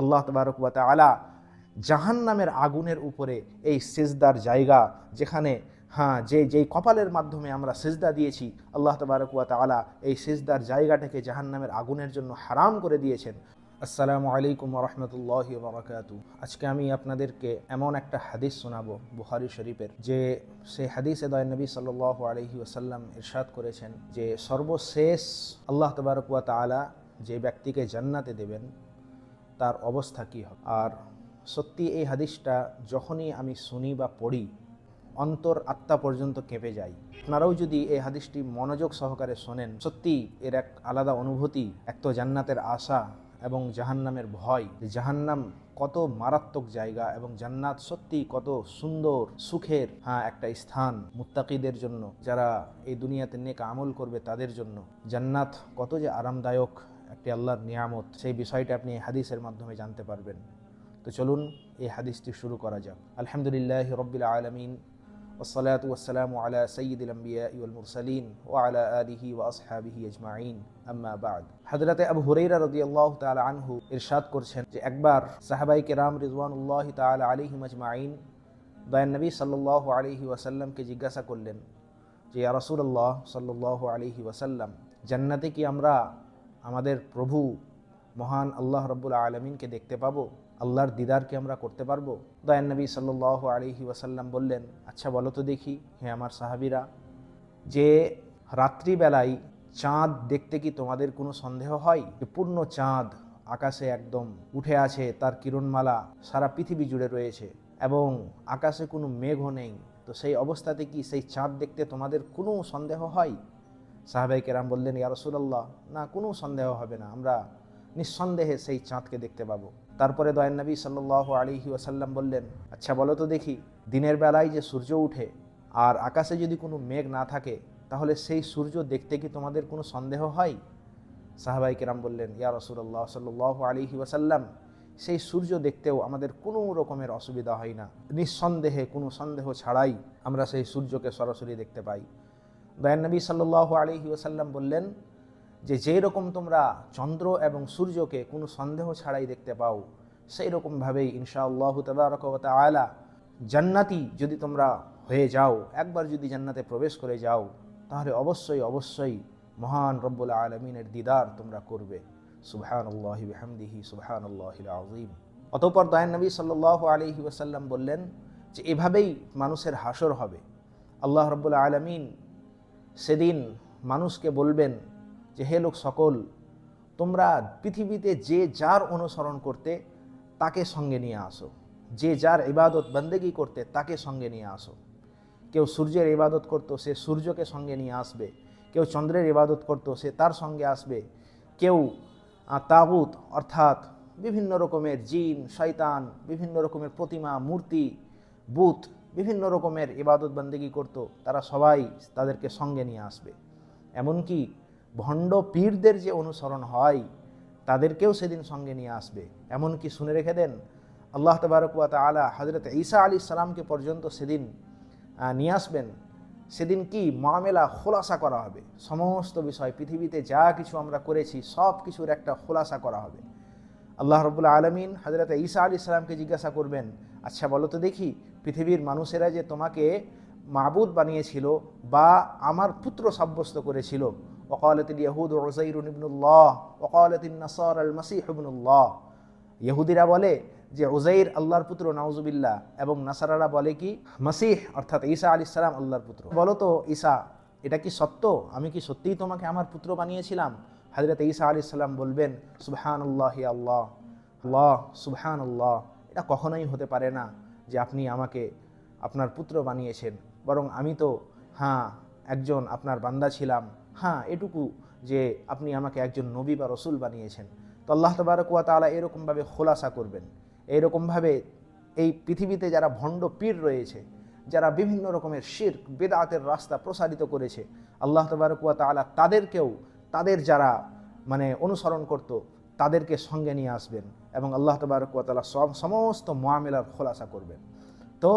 আল্লাহ তবারকুয়াত আলা জাহান নামের আগুনের উপরে এই সেজদার জায়গা, যেখানে হ্যাঁ যে, যেই কপালের মাধ্যমে আমরা সেজদা দিয়েছি, আল্লাহ তবারকুয়াত আলা এই সেজদার জায়গাটাকে জাহান নামের আগুনের জন্য হারাম করে দিয়েছেন। আসসালামু আলাইকুম রহমতুল্লাহ বারাকাতু আজকে আমি আপনাদেরকে এমন একটা হাদিস শোনাবো বুখারি শরীফের, যে সেই হাদিসে দয় নবী সাল আলহি ওসাল্লাম ইরশাদ করেছেন যে সর্বশেষ আল্লাহ তবারকুয়া তালা যে ব্যক্তিকে জান্নাতে দেবেন তার অবস্থা কী হবে? আর সত্যি এই হাদিসটা যখনই আমি শুনি বা পড়ি, অন্তর আত্মা পর্যন্ত কেঁপে যায় আপনারাও যদি এই হাদিসটি মনোযোগ সহকারে শোনেন, সত্যি এর এক আলাদা অনুভূতি, এক তো জান্নাতের আশা এবং জাহান্নামের ভয়। জাহান্নাম কত মারাত্মক জায়গা এবং জান্নাত সত্যি কত সুন্দর, সুখের হ্যাঁ একটা স্থান মুত্তাকিদের জন্য। যারা এই দুনিয়াতে নেক আমল করবে তাদের জন্য। জান্নাত কত যে আরামদায়ক একটি আল্লাহর নিয়ামত, সেই বিষয়টা আপনি হাদিসের মাধ্যমে জানতে পারবেন। তো চলুন এই হাদিসটি শুরু করা যাক। আলহামদুলিল্লাহ রবিল আলমিন ওসলাত ওসালাম আলা সঈদুল আম্বিয়া ইউল মুরসালিন ও আলা আলিহি ও আসহাবিহি আজমাইন। আম্মাবাদ হজরতে আবু হুরাইরা রদি আল্লাহ তালা আনহু ইরশাদ করছেন যে একবার সাহাবাই কেরাম রিজওয়ানুল্লাহ তালা আলিহিম আজমাইন দয়ান নবী সাল্লাহ আলিহি ওয়াসাল্লামকে জিজ্ঞাসা করলেন যে রসুল্লাহ সাল্লাহ আলিহি ওয়াসাল্লাম, জান্নাতে কি আমরা আমাদের প্রভু, মহান আল্লাহ রব্বুল আলমিনকে দেখতে পাবো, আল্লাহর দিদারকে আমরা করতে পারব। দয়ান নবী সাল্লাহ আলহি ওয়াসাল্লাম বললেন আচ্ছা বলো তো দেখি, হে আমার সাহাবিরা, যে রাত্রিবেলায় চাঁদ দেখতে কি তোমাদের কোনো সন্দেহ হয়? যে পূর্ণ চাঁদ আকাশে একদম উঠে আছে, তার কিরণমালা সারা পৃথিবী জুড়ে রয়েছে এবং আকাশে কোনো মেঘও নেই। তো সেই অবস্থাতে কি সেই চাঁদ দেখতে তোমাদের কোনো সন্দেহ হয়? সাহাবাই কেরাম বললেন, ইয়া রসুলাল্লাহ, না, কোনো সন্দেহ হবে না, আমরা নিঃসন্দেহে সেই চাঁদকে দেখতে পাবো। তারপরে দয়ান নবী সাল্লাহ আলিহি ওয়াসাল্লাম বললেন আচ্ছা বলো তো দেখি, দিনের বেলায় যে সূর্য উঠে আর আকাশে যদি কোনো মেঘ না থাকে, তাহলে সেই সূর্য দেখতে কি তোমাদের কোনো সন্দেহ হয়? সাহাবাই কেরাম বললেন, ইয়া রসুল্লাহ সাল্লাহ আলিহি ওয়াসাল্লাম, সেই সূর্য দেখতেও আমাদের কোনো রকমের অসুবিধা হয় না। নিঃসন্দেহে কোনো সন্দেহ ছাড়াই আমরা সেই সূর্যকে সরাসরি দেখতে পাই। দয়ান নবী সাল্লাহ আলিহি ওসাল্লাম বললেন যে, যেই রকম তোমরা চন্দ্র এবং সূর্যকে কোনো সন্দেহ ছাড়াই দেখতে পাও, সেই রকমভাবেই ইনশাআল্লাহ তবরকত আলা জান্নাতি যদি তোমরা হয়ে যাও, একবার যদি জান্নাতে প্রবেশ করে যাও, তাহলে অবশ্যই অবশ্যই মহান রব্বুল আলমিনের দিদার তোমরা করবে। সুবহান আল্লাহ সুবহান আল্লাহ আজিম অতপর দয়ান নবী সাল্লাহ আলহি ওসাল্লাম বললেন যে, এভাবেই মানুষের হাসর হবে। আল্লাহ রব্বুল আলমিন সেদিন মানুষকে বলবেন যে, হে লোক সকল, তোমরা পৃথিবীতে যে যার অনুসরণ করতে তাকে সঙ্গে নিয়ে আসো। যে যার ইবাদত বন্দেগি করতে তাকে সঙ্গে নিয়ে আসো। কেউ সূর্যের ইবাদত করতো, সে সূর্যকে সঙ্গে নিয়ে আসবে। কেউ চন্দ্রের ইবাদত করতো, সে তার সঙ্গে আসবে। কেউ তাগুত, অর্থাৎ বিভিন্ন রকমের জিন, শয়তান, বিভিন্ন রকমের প্রতিমা, মূর্তি বুথ বিভিন্ন রকমের ইবাদত বন্দেগি করতো, তারা সবাই তাদেরকে সঙ্গে নিয়ে আসবে। এমনকি ভণ্ড পীরদের যে অনুসরণ হয়, তাদেরকেও সেদিন সঙ্গে নিয়ে আসবে। এমনকি শুনে রেখে দেন, আল্লাহ তবারকুয়া তালা হজরত ঈসা আলী সালামকে পর্যন্ত সেদিন নিয়ে আসবেন। সেদিন কি মামেলা খোলাসা করা হবে? সমস্ত বিষয়, পৃথিবীতে যা কিছু আমরা করেছি, সব কিছুর একটা খোলাসা করা হবে। আল্লাহ রবুল্লা আলমিন হজরত ঈসা আলী সালামকে জিজ্ঞাসা করবেন আচ্ছা বলো তো দেখি পৃথিবীর মানুষেরা যে তোমাকে মাবুদ বানিয়েছিল বা আমার পুত্র সাব্যস্ত করেছিল। ওকালত ইয়াহুদ ওজাইর ইবনুল্লাহ, ওকালত নাসর আল মাসিহ ইবনুল্লাহ। ইহুদিরা বলে যে ওজাইর আল্লাহর পুত্র, নাউজুবিল্লাহ, এবং নাসারারা বলে কি? মাসিহ, অর্থাৎ ঈসা আলি সালাম আল্লাহর পুত্র। বলো তো, ঈসা, এটা কি সত্য? আমি কি সত্যিই তোমাকে আমার পুত্র বানিয়েছিলাম? হাজরত ঈসা আলি সাল্লাম বলবেন সুবহান আল্লাহ আল্লাহ আল্লাহ সুবহান আল্লাহ এটা কখনোই হতে পারে না। যে আপনি আমাকে আপনার পুত্র বানিয়েছেন। বরং আমি তো হ্যাঁ একজন আপনার বান্দা ছিলাম। হ্যাঁ এটুকু যে আপনি আমাকে একজন নবী বা রসুল বানিয়েছেন। তো আল্লাহ তবারকুয়া তালা এরকমভাবে খোলাসা করবেন। এইরকমভাবে এই পৃথিবীতে যারা ভণ্ড পীর রয়েছে, যারা বিভিন্ন রকমের শির বেদাতের রাস্তা প্রসারিত করেছে, আল্লাহ তবারকুয়া তালা তাদেরকেও, তাদের যারা মানে অনুসরণ করত তাদেরকে সঙ্গে নিয়ে আসবেন এবং আল্লাহ তবারকুয়া তালা সব সমস্ত মোয়ামেলার খোলাসা করবেন। তো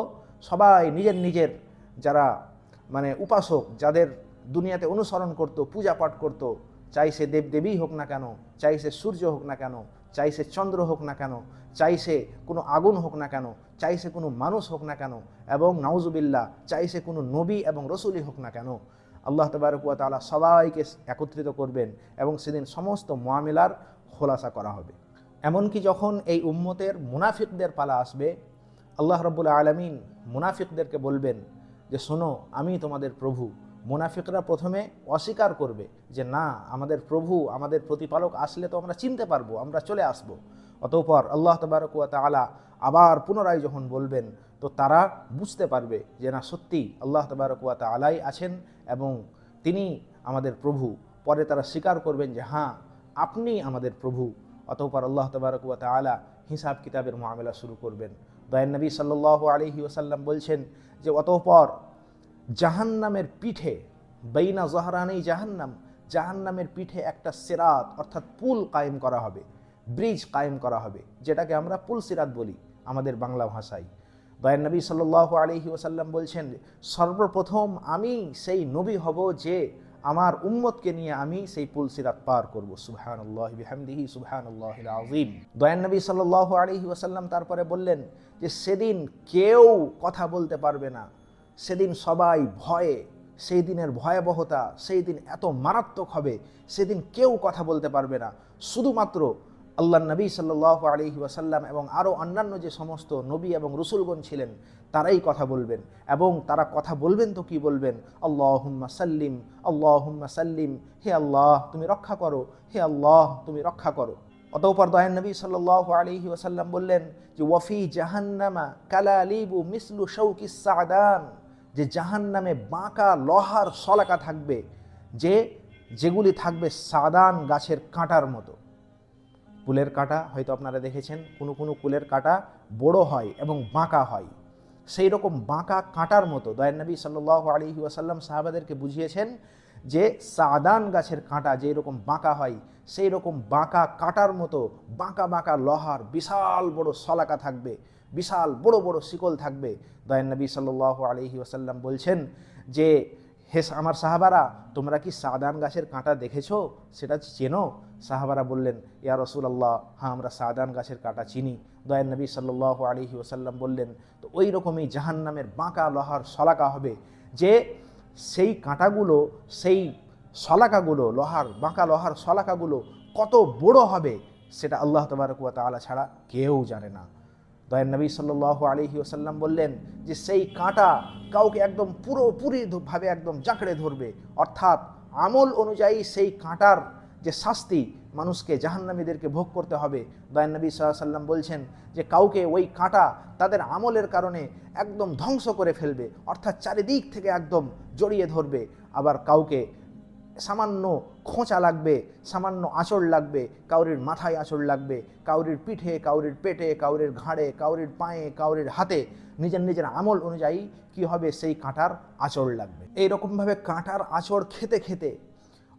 সবাই নিজের নিজের যারা মানে উপাসক, যাদের দুনিয়াতে অনুসরণ করত পূজা পাঠ করত, চাই সে দেবদেবী হোক না কেন, চাই সে সূর্য হোক না কেন, চাই সে চন্দ্র হোক না কেন, চাই সে কোনো আগুন হোক না কেন, চাই সে কোনো মানুষ হোক না কেন এবং নাউজুবিল্লাহ, চাই সে কোনো নবী এবং রসুলি হোক না কেন, আল্লাহ তবারকুয়া তালা সবাইকে একত্রিত করবেন এবং সেদিন সমস্ত মোয়ামেলার খোলাসা করা হবে। এমনকি যখন এই উম্মতের মুনাফিকদের পালা আসবে, আল্লাহ রব্বুল আলমিন মুনাফিকদেরকে বলবেন যে, শোনো, আমি তোমাদের প্রভু। মুনাফিকরা প্রথমে অস্বীকার করবে যে, না, আমাদের প্রভু, আমাদের প্রতিপালক আসলে তো আমরা চিনতে পারব, আমরা চলে আসব। অতঃপর আল্লাহ তবারকুয়া তালা আবার পুনরায় যখন বলবেন, তো তারা বুঝতে পারবে যে, না সত্যি আল্লাহ তবারকুয়া তালাই আছেন এবং তিনি আমাদের প্রভু। পরে তারা স্বীকার করবেন যে হ্যাঁ আপনি আমাদের প্রভু। অতঃপর আল্লাহ তবারকুয়া তালা হিসাব কিতাবের মামলা শুরু করবেন। দয়ান নবী সাল্লাহ আলহি ওসাল্লাম বলছেন যে, অতঃপর জাহান্নামের পিঠে, বেইনা জহরানেই জাহান্নাম, জাহান্নামের পিঠে একটা সিরাত, অর্থাৎ পুল কায়েম করা হবে, ব্রিজ কায়েম করা হবে, যেটাকে আমরা পুল সিরাত বলি আমাদের বাংলা ভাষায়। দয়ান নবী সাল্লাহ আলহি ওসাল্লাম বলছেন, সর্বপ্রথম আমি সেই নবী হব যে আমার উম্মতকে নিয়ে আমি সেই পুল সিরাত পার করব। সুবহান আল্লাহ বিহামদিহি সুবহান আল্লাহ আজিম দয়ান নবী সাল্লাহ আলহি ওসাল্লাম তারপরে বললেন যে, সেদিন কেউ কথা বলতে পারবে না। সেদিন সবাই ভয়ে, সেই দিনের ভয়াবহতা, সেই দিন এত মারাত্মক হবে, সেদিন কেউ কথা বলতে পারবে না। শুধুমাত্র আল্লাহ নবী সাল্লাহ আলহি ওয়াসাল্লাম এবং আরও অন্যান্য যে সমস্ত নবী এবং রসুলগণ ছিলেন তারাই কথা বলবেন। এবং তারা কথা বলবেন তো কি বলবেন? আল্লাহ সাল্লিম আল্লাহ সাল্লিম, হে আল্লাহ তুমি রক্ষা করো, হে আল্লাহ তুমি রক্ষা করো। অতঃপর দয়ান নবী সাল্লাহ আলহি ওয়াসাল্লাম বললেন যে, ওয়ফি জাহান্নামা কালা কালালিবু মিসলু শৌকি সাদান যে জাহান নামে বাঁকা লোহার সলাকা থাকবে, যে, যেগুলি থাকবে সাদান গাছের কাঁটার মতো। কুলের কাঁটা হয়তো আপনারা দেখেছেন, কোনো কোনো কুলের কাঁটা বড় হয় এবং বাঁকা হয়। সেই রকম বাঁকা কাঁটার মতো দয়ান নবী সাল্লাহ আলী ওয়াসাল্লাম সাহাবাদেরকে বুঝিয়েছেন যে সাদান গাছের কাঁটা যেই রকম বাঁকা হয়, সেই রকম বাঁকা কাঁটার মতো বাঁকা বাঁকা লহার বিশাল বড় সলাকা থাকবে, বিশাল বড় বড় শিকল থাকবে। দয়ান নবী সাল্লাহ আলহি ওসাল্লাম বলছেন যে, হে আমার সাহাবারা, তোমরা কি সাদান গাছের কাঁটা দেখেছ? সেটা চেনো? সাহাবারা বললেন, ইয়া রসুল আল্লাহ হ্যাঁ আমরা সাদান গাছের কাঁটা চিনি। দয়ান নবী সাল্লাহ আলহি ওসাল্লাম বললেন, তো ওই রকমই জাহান নামের বাঁকা লোহার সলাকা হবে যে সেই কাঁটাগুলো, সেই সলাকাগুলো লোহার বাঁকা লোহার সলাকাগুলো কত বড় হবে সেটা আল্লাহ তবরকুয়া তালা ছাড়া কেউ জানে না। দয়ান নবী সাল্লাহ আলহি ওসাল্লাম বললেন যে সেই কাঁটা কাউকে একদম পুরোপুরিভাবে একদম জাঁকড়ে ধরবে। অর্থাৎ আমল অনুযায়ী সেই কাঁটার যে শাস্তি মানুষকে জাহান্নামীদেরকে ভোগ করতে হবে। দয়ান নবী সাল্লাম বলছেন যে কাউকে ওই কাঁটা তাদের আমলের কারণে একদম ধ্বংস করে ফেলবে, অর্থাৎ চারিদিক থেকে একদম জড়িয়ে ধরবে। আবার কাউকে সামান্য খোঁচা লাগবে, সামান্য আঁচড় লাগবে, কাউরির মাথায় আঁচড় লাগবে, কাউরির পিঠে, কাউরির পেটে, কাউরির ঘাড়ে, কাউরির পায়ে, কাউরির হাতে নিজের নিজের আমল অনুযায়ী কি হবে? সেই কাঁটার আঁচড় লাগবে। এই রকমভাবে কাঁটার আঁচড় খেতে খেতে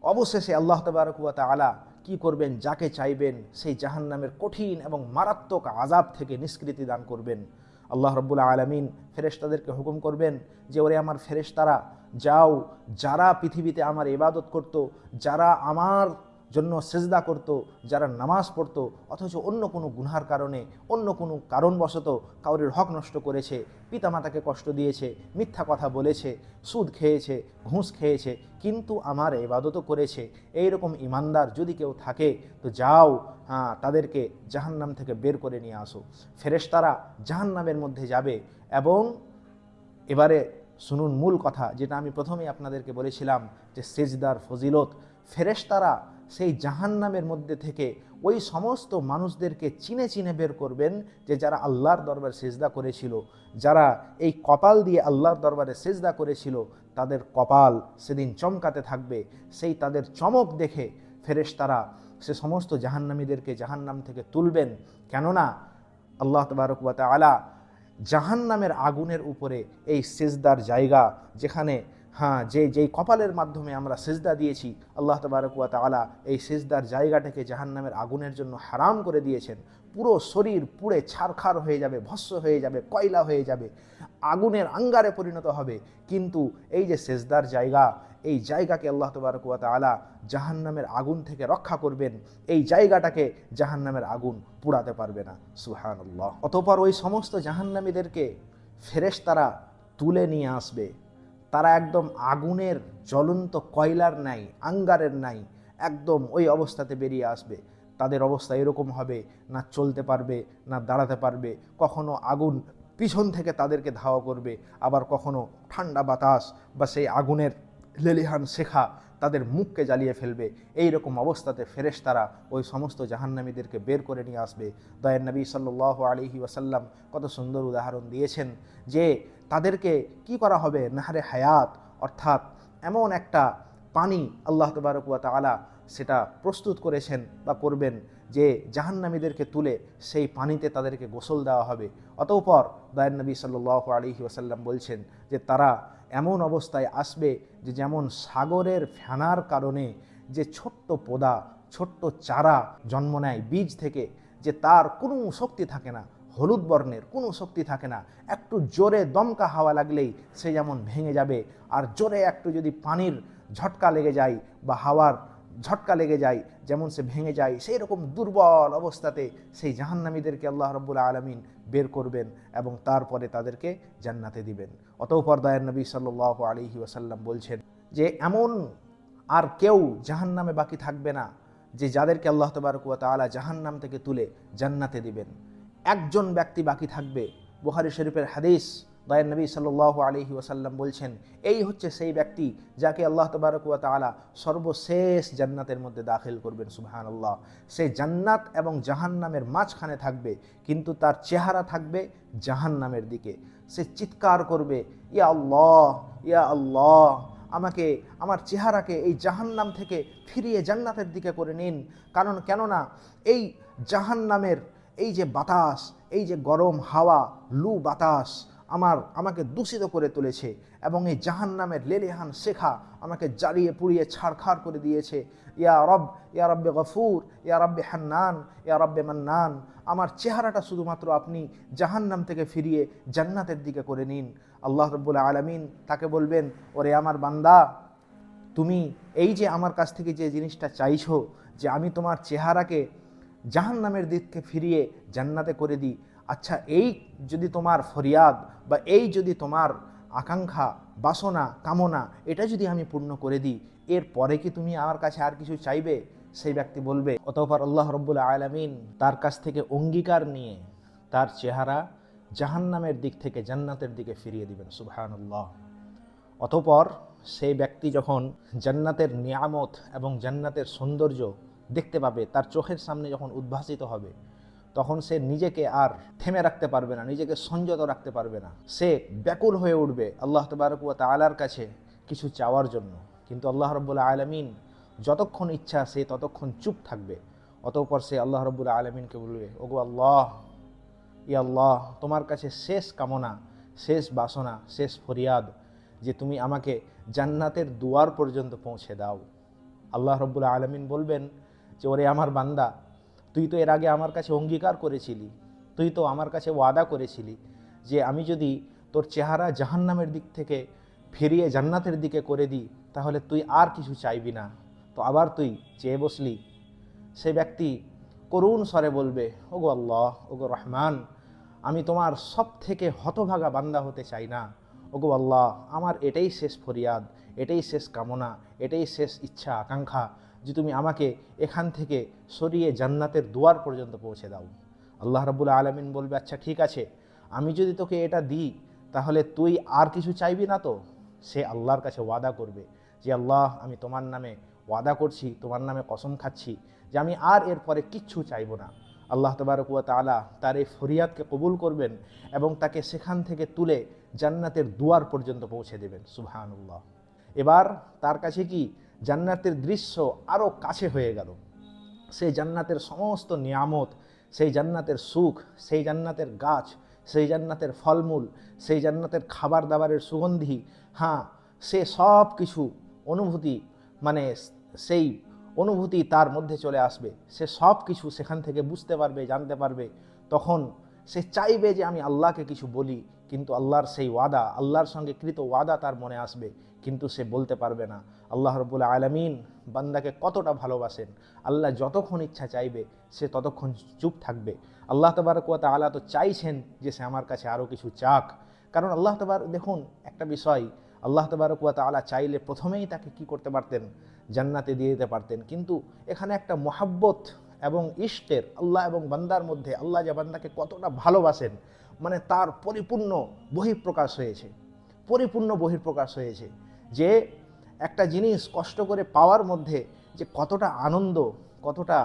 অবশেষে আল্লাহ তবরকুয়াত আলা কি করবেন? যাকে চাইবেন? সেই জাহান্নামের কঠিন এবং মারাত্মক আজাব থেকে নিষ্কৃতি দান করবেন। আল্লাহ রব্বুল আলমিন ফেরেশতাদেরকে হুকুম করবেন যে, ওরে আমার ফেরেশতারা, যাও, যারা পৃথিবীতে আমার ইবাদত করত, যারা আমার জন্য সেজদা করত, যারা নামাজ পড়তো, অথচ অন্য কোনো গুনহার কারণে, অন্য কোনো কারণবশত কাউরির হক নষ্ট করেছে, পিতামাতাকে কষ্ট দিয়েছে, মিথ্যা কথা বলেছে, সুদ খেয়েছে, ঘুষ খেয়েছে, কিন্তু আমার এবাদতও করেছে। এই রকম ইমানদার যদি কেউ থাকে, তো যাও হ্যাঁ তাদেরকে জাহান্নাম থেকে বের করে নিয়ে আসো। ফেরেশতারা জাহান্নামের মধ্যে যাবে এবং এবারে শুনুন মূল কথা, যেটা আমি প্রথমেই আপনাদেরকে বলেছিলাম, যে সেজদার ফজিলত। ফেরেশতারা সেই জাহান্নামের মধ্যে থেকে ওই সমস্ত মানুষদেরকে চিনে চিনে বের করবেন যে যারা আল্লাহর দরবারে সেজদা করেছিল, যারা এই কপাল দিয়ে আল্লাহর দরবারে সেজদা করেছিল, তাদের কপাল সেদিন চমকাতে থাকবে। সেই তাদের চমক দেখে ফেরেশ তারা সে সমস্ত জাহান্নামীদেরকে জাহান্নাম থেকে তুলবেন। কেননা আল্লাহ তবারকুয়াত আলা জাহান্নামের আগুনের উপরে এই সেজদার জায়গা যেখানে হ্যাঁ যে যেই কপালের মাধ্যমে আমরা সেজদা দিয়েছি, আল্লাহ তবারকুয়া তালা এই সেজদার জায়গাটাকে জাহান্নামের আগুনের জন্য হারাম করে দিয়েছেন। পুরো শরীর পুড়ে ছারখার হয়ে যাবে ভস্য হয়ে যাবে, কয়লা হয়ে যাবে, আগুনের আঙ্গারে পরিণত হবে। কিন্তু এই যে সেজদার জায়গা, এই জায়গাকে আল্লাহ তবরকুয়া তালা জাহান্নামের আগুন থেকে রক্ষা করবেন, এই জায়গাটাকে জাহান্নামের আগুন পুড়াতে পারবে না। সুহানুল্লাহ অতপর ওই সমস্ত জাহান্নামীদেরকে ফেরেশতারা তুলে নিয়ে আসবে। তারা একদম আগুনের জ্বলন্ত কয়লার নাই আঙ্গারের নাই একদম ওই অবস্থাতে বেরিয়ে আসবে। তাদের অবস্থা এরকম হবে, না চলতে পারবে, না দাঁড়াতে পারবে। কখনো আগুন পিছন থেকে তাদেরকে ধাওয়া করবে, আবার কখনো ঠান্ডা বাতাস বা সেই আগুনের লেলিহান শেখা তাদের মুখকে জ্বালিয়ে ফেলবে। এই রকম অবস্থাতে ফেরেশ তারা ওই সমস্ত জাহান্নামীদেরকে বের করে নিয়ে আসবে। দয়ের নবী সাল্লাহ আলিহি ওয়াসাল্লাম কত সুন্দর উদাহরণ দিয়েছেন যে তাদেরকে কি করা হবে? নাহারে হায়াত, অর্থাৎ এমন একটা পানি আল্লাহ তবারকুয়া তালা সেটা প্রস্তুত করেছেন বা করবেন যে জাহান্নামীদেরকে তুলে সেই পানিতে তাদেরকে গোসল দেওয়া হবে। অতঃপর দয়ান নবী সাল্লাহ আলিহি ওসাল্লাম বলছেন যে তারা এমন অবস্থায় আসবে যে যেমন সাগরের ফেনার কারণে যে ছোট্ট পোদা, ছোট্ট চারা জন্ম নেয় বীজ থেকে, যে তার কোনো শক্তি থাকে না হলুদ বর্ণের কোনো শক্তি থাকে না। একটু জোরে দমকা হাওয়া লাগলেই সে যেমন ভেঙে যাবে। আর জোরে একটু যদি পানির ঝটকা লেগে যায় বা হাওয়ার ঝটকা লেগে যায়, যেমন সে ভেঙে যায়, সেই রকম দুর্বল অবস্থাতে সেই জাহান্নামীদেরকে আল্লাহ রব্বুল আলমিন বের করবেন এবং তারপরে তাদেরকে জান্নাতে দিবেন। অতঃপর দয়ার নবী সাল্লাহ আলিহি ওসাল্লাম বলছেন যে, এমন আর কেউ জাহান্নামে বাকি থাকবে না যে, যাদেরকে আল্লাহ তবারকুয়া তালা জাহান্নাম থেকে তুলে জান্নাতে দিবেন। একজন ব্যক্তি বাকি থাকবে। বুহারি শরীফের হাদিস দয়ান নবী সাল্লাহ আলহি ওসাল্লাম বলছেন, এই হচ্ছে সেই ব্যক্তি যাকে আল্লাহ তবারকুয়া তালা সর্বশেষ জান্নাতের মধ্যে দাখিল করবেন সুবাহান আল্লাহ সে জান্নাত এবং জাহান্নামের মাঝখানে থাকবে, কিন্তু তার চেহারা থাকবে জাহান্নামের দিকে। সে চিৎকার করবে, ইয়া আল্লাহ ইয়া আল্লাহ, আমাকে, আমার চেহারাকে এই জাহান্নাম থেকে ফিরিয়ে জান্নাতের দিকে করে নিন। কারণ কেননা, এই জাহান্নামের এই যে বাতাস, এই যে গরম হাওয়া, লু বাতাস আমার, আমাকে দূষিত করে তুলেছে এবং এই জাহান নামের লেলেহান শেখা আমাকে জ্বালিয়ে পুড়িয়ে ছাড়খাড় করে দিয়েছে। ইয়া রব, ইয়া রব্বে গফুর, ইয়া রব্বে হান্নান, ইয়া রব্বে মান্নান, আমার চেহারাটা শুধুমাত্র আপনি জাহান্নাম থেকে ফিরিয়ে জান্নাতের দিকে করে নিন। আল্লাহ রব্বুল আলমিন তাকে বলবেন, ওরে আমার বান্দা, তুমি এই যে আমার কাছ থেকে যে জিনিসটা চাইছো, যে আমি তোমার চেহারাকে জাহান্নামের দিককে ফিরিয়ে জান্নাতে করে দিই। আচ্ছা এই যদি তোমার ফরিয়াদ বা এই যদি তোমার আকাঙ্ক্ষা, বাসনা, কামনা, এটা যদি আমি পূর্ণ করে দিই, এর পরে কি তুমি আমার কাছে আর কিছু চাইবে? সেই ব্যক্তি বলবে, অতঃপর আল্লাহ রব্বুল আলমিন তার কাছ থেকে অঙ্গীকার নিয়ে তার চেহারা জাহান্নামের দিক থেকে জান্নাতের দিকে ফিরিয়ে দিবেন। সুবহানাল্লাহ। অতঃপর সেই ব্যক্তি যখন জান্নাতের নিয়ামত এবং জান্নাতের সৌন্দর্য দেখতে পাবে, তার চোখের সামনে যখন উদ্ভাসিত হবে, তখন সে নিজেকে আর থেমে রাখতে পারবে না, নিজেকে সংযত রাখতে পারবে না। সে ব্যাকুল হয়ে উঠবে আল্লাহ তবারকুয়া তালার কাছে কিছু চাওয়ার জন্য। কিন্তু আল্লাহ রব্বুল্লা আলমিন যতক্ষণ ইচ্ছা সে ততক্ষণ চুপ থাকবে। অতঃপর সে আল্লাহ রব্বুল্লা আলমিনকে বলবে, ওগো আল্লাহ, ই আল্লাহ, তোমার কাছে শেষ কামনা, শেষ বাসনা, শেষ ফরিয়াদ যে তুমি আমাকে জান্নাতের দুয়ার পর্যন্ত পৌঁছে দাও। আল্লাহ রব্বুল্লা আলমিন বলবেন যে ওরে আমার বান্দা, তুই তো এর আগে আমার কাছে অঙ্গীকার করেছিলি, তুই তো আমার কাছে ওয়াদা করেছিলি যে আমি যদি তোর চেহারা জাহান্নামের দিক থেকে ফিরিয়ে জান্নাতের দিকে করে দিই, তাহলে তুই আর কিছু চাইবি না। তো আবার তুই চেয়ে বসলি। সে ব্যক্তি করুণ স্বরে বলবে, ওগো আল্লাহ, ওগো রহমান, আমি তোমার সব থেকে হতভাগা বান্দা হতে চাই না। ওগো আল্লাহ, আমার এটাই শেষ ফরিয়াদ, এটাই শেষ কামনা, এটাই শেষ ইচ্ছা, আকাঙ্ক্ষা যে তুমি আমাকে এখান থেকে সরিয়ে জান্নাতের দুয়ার পর্যন্ত পৌঁছে দাও। আল্লাহ রাবুল আলমিন বলবে আচ্ছা ঠিক আছে। আমি যদি তোকে এটা দিই, তাহলে তুই আর কিছু চাইবি না তো? সে আল্লাহর কাছে ওয়াদা করবে যে, আল্লাহ, আমি তোমার নামে ওয়াদা করছি, তোমার নামে কসম খাচ্ছি যে, আমি আর এরপরে কিচ্ছু চাইব না। আল্লাহ তবারকুয়া তালা তার এই ফরিয়াদকে কবুল করবেন এবং তাকে সেখান থেকে তুলে জান্নাতের দুয়ার পর্যন্ত পৌঁছে দেবেন। সুবহানুল্লাহ। এবার তার কাছে কি জান্নাতের দৃশ্য আরও কাছে হয়ে গেল। সেই জান্নাতের সমস্ত নিয়ামত, সেই জান্নাতের সুখ, সেই জান্নাতের গাছ, সেই জান্নাতের ফলমূল, সেই জান্নাতের খাবার দাবারের সুগন্ধি হ্যাঁ সে সব কিছু অনুভূতি মানে সেই অনুভূতি তার মধ্যে চলে আসবে। সে সব কিছু সেখান থেকে বুঝতে পারবে, জানতে পারবে। তখন সে চাইবে যে আমি আল্লাহকে কিছু বলি, কিন্তু আল্লাহর সেই ওয়াদা, আল্লাহর সঙ্গে কৃত ওয়াদা তার মনে আসবে। কিন্তু সে বলতে পারবে না। আল্লাহ রব্বুল আলমিন বান্দাকে কতটা ভালোবাসেন। আল্লাহ যতক্ষণ ইচ্ছা চাইবে, সে ততক্ষণ চুপ থাকবে। আল্লাহ তবারকুয়া তালা তো চাইছেন যে সে আমার কাছে আরও কিছু চাক। কারণ আল্লাহ তবার, দেখুন, একটা বিষয়, আল্লাহ তবারকুয়া আলা চাইলে প্রথমেই তাকে কি করতে পারতেন? জান্নাতে দিয়ে দিতে পারতেন। কিন্তু এখানে একটা মোহাব্বত এবং ইষ্টের আল্লাহ এবং বান্দার মধ্যে, আল্লাহ যে বান্দাকে কতটা ভালোবাসেন মানে তার পরিপূর্ণ বহিঃপ্রকাশ হয়েছে। পরিপূর্ণ বহিঃপ্রকাশ হয়েছে। যে একটা জিনিস কষ্ট করে পাওয়ার মধ্যে যে কতটা আনন্দ, কতটা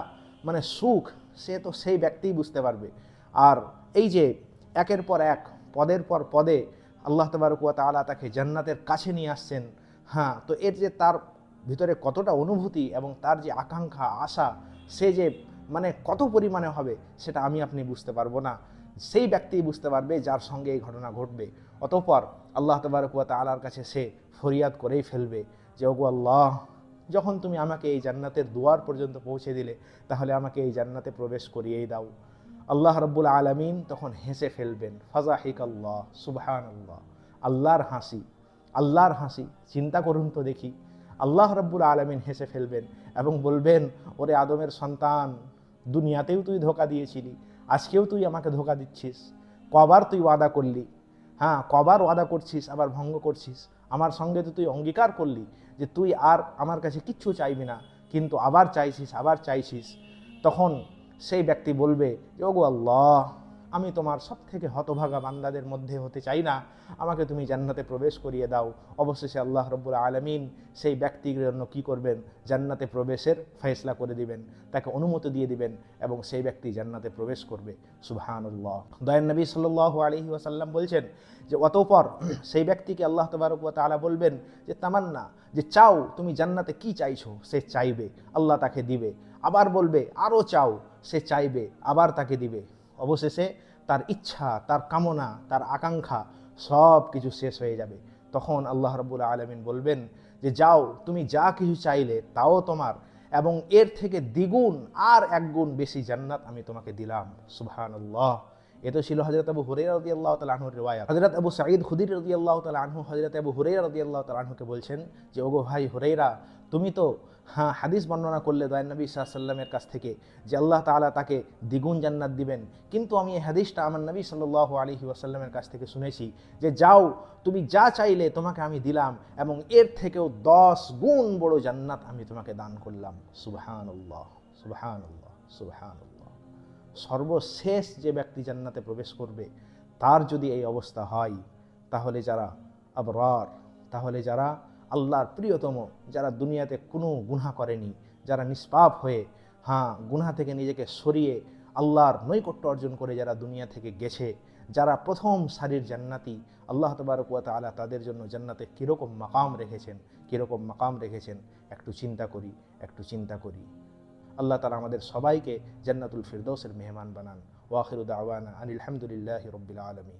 মানে সুখ, সে তো সেই ব্যক্তিই বুঝতে পারবে। আর এই যে একের পর এক, পদের পর পদে আল্লাহ তবারকুয়া তালা তাকে জান্নাতের কাছে নিয়ে আসছেন হ্যাঁ তো এর যে তার ভিতরে কতটা অনুভূতি এবং তার যে আকাঙ্ক্ষা, আশা, সে যে মানে কত পরিমাণে হবে, সেটা আমি, আপনি বুঝতে পারব না। সেই ব্যক্তিই বুঝতে পারবে যার সঙ্গে এই ঘটনা ঘটবে। অতঃপর আল্লাহ তবারকুয়া তালার কাছে সে ফরিয়াদ করেই ফেলবে যে, ওগো আল্লাহ, যখন তুমি আমাকে এই জান্নাতের দুয়ার পর্যন্ত পৌঁছে দিলে, তাহলে আমাকে এই জান্নাতে প্রবেশ করিয়েই দাও। আল্লাহ রব্বুল আলমিন তখন হেসে ফেলবেন, ফাজাহিক আল্লাহ সুবহান আল্লাহ আল্লাহর হাসি আল্লাহর হাসি, চিন্তা করুন তো দেখি। আল্লাহ রব্বুল আলমিন হেসে ফেলবেন এবং বলবেন, ওরে আদমের সন্তান, দুনিয়াতেও তুই ধোকা দিয়েছিলি, আজকেও তুই আমাকে ধোকা দিচ্ছিস। কবার তুই ওয়াদা করলি হ্যাঁ কবার ওয়াদা করছিস, আবার ভঙ্গ করছিস। আমার সঙ্গে তো তুই অঙ্গীকার করলি যে তুই আর আমার কাছে কিচ্ছু চাইবি না, কিন্তু আবার চাইছিস আবার চাইছিস। তখন সেই ব্যক্তি বলবে যে ওগো আল্লাহ আমি তোমার সব থেকে হতভাগা বান্দাদের মধ্যে হতে চাই না। আমাকে তুমি জান্নাতে প্রবেশ করিয়ে দাও। অবশেষে আল্লাহ রব্বুল আলমিন সেই ব্যক্তির জন্য কী করবেন? জান্নাতে প্রবেশের ফয়সলা করে দিবেন, তাকে অনুমতি দিয়ে দিবেন এবং সেই ব্যক্তি জান্নাতে প্রবেশ করবে। সুবহানুল্লাহ। দয়ান নবী সাল্লাহ আলহি ওয়াসাল্লাম বলছেন যে, অতঃপর সেই ব্যক্তিকে আল্লাহ তবারক তালা বলবেন যে, তামান্না, যে চাও, তুমি জান্নাতে কি চাইছো? সে চাইবে, আল্লাহ তাকে দিবে। আবার বলবে আরও চাও, সে চাইবে, আবার তাকে দিবে। অবশেষে তার ইচ্ছা, তার কামনা, তার আকাঙ্ক্ষা সব কিছু শেষ হয়ে যাবে। তখন আল্লাহ রবুল আলমিন বলবেন যে, যাও, তুমি যা কিছু চাইলে তাও তোমার এবং এর থেকে দ্বিগুণ আর এক গুণ বেশি জান্নাত আমি তোমাকে দিলাম। সুবহানাল্লাহ। এ তো ছিল হজরত আবু হুরেরা রদি আল্লাহ তালা আনহুর রেওয়ায়াত। হজরত আবু সাঈদ খুদির রদি আল্লাহ তালা আনহু হজরত আবু হুরেরা রদি আল্লাহ তালা আনহুকে বলছেন যে, ওগো ভাই হুরেরা তুমি তো হ্যাঁ হাদিস বর্ণনা করলে দয়ান নবী সাল্লামের কাছ থেকে যে আল্লাহ তালা তাকে দ্বিগুণ জান্নাত দিবেন। কিন্তু আমি এই হাদিসটা আমার নবী সাল্লাহ আলহি ওয়াসাল্লামের কাছ থেকে শুনেছি যে, যাও, তুমি যা চাইলে তোমাকে আমি দিলাম এবং এর থেকেও দশ গুণ বড় জান্নাত আমি তোমাকে দান করলাম। সুবহান আল্লাহ সুবহান আল্লাহ সুবহান আল্লাহ সর্বশেষ যে ব্যক্তি জান্নাতে প্রবেশ করবে, তার যদি এই অবস্থা হয়, তাহলে যারা আবরার, তাহলে যারা আল্লাহর প্রিয়তম, যারা দুনিয়াতে কোনো গুনাহ করেনি, যারা নিষ্পাপ হয়ে হ্যাঁ গুনাহ থেকে নিজেকে সরিয়ে আল্লাহর নৈকট্য অর্জন করে যারা দুনিয়া থেকে গেছে, যারা প্রথম সারির জান্নাতি, আল্লাহ তবারকুয়াত আলা তাদের জন্য জান্নাতে কীরকম মাকাম রেখেছেন, কীরকম মাকাম রেখেছেন, একটু চিন্তা করি, একটু চিন্তা করি। আল্লাহ তালা আমাদের সবাইকে জান্নাতুল ফিরদৌসের মেহমান বানান। ওয়াখিরুদ আওয়ানা আনিল হামদুলিল্লাহ রব্বিল আলমী